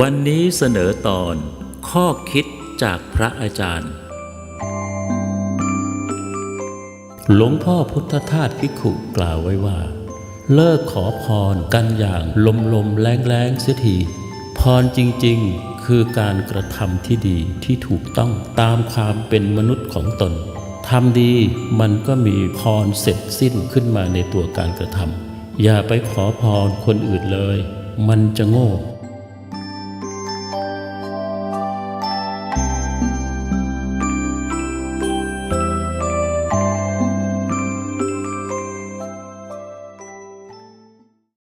วันนี้เสนอตอนข้อคิดจากพระอาจารย์ หลวงพ่อพุทธทาสพิขุกล่าวไว้ว่า เลิกขอพรกันอย่างลมลมแรงแรงเสียทีพรจริงๆ คือการกระทำที่ดีที่ถูกต้องตามความเป็นมนุษย์ของตนทำดีมันก็มีพรเสร็จสิ้นขึ้นมาในตัวการกระทำอย่าไปขอพรคนอื่นเลย มันจะโง่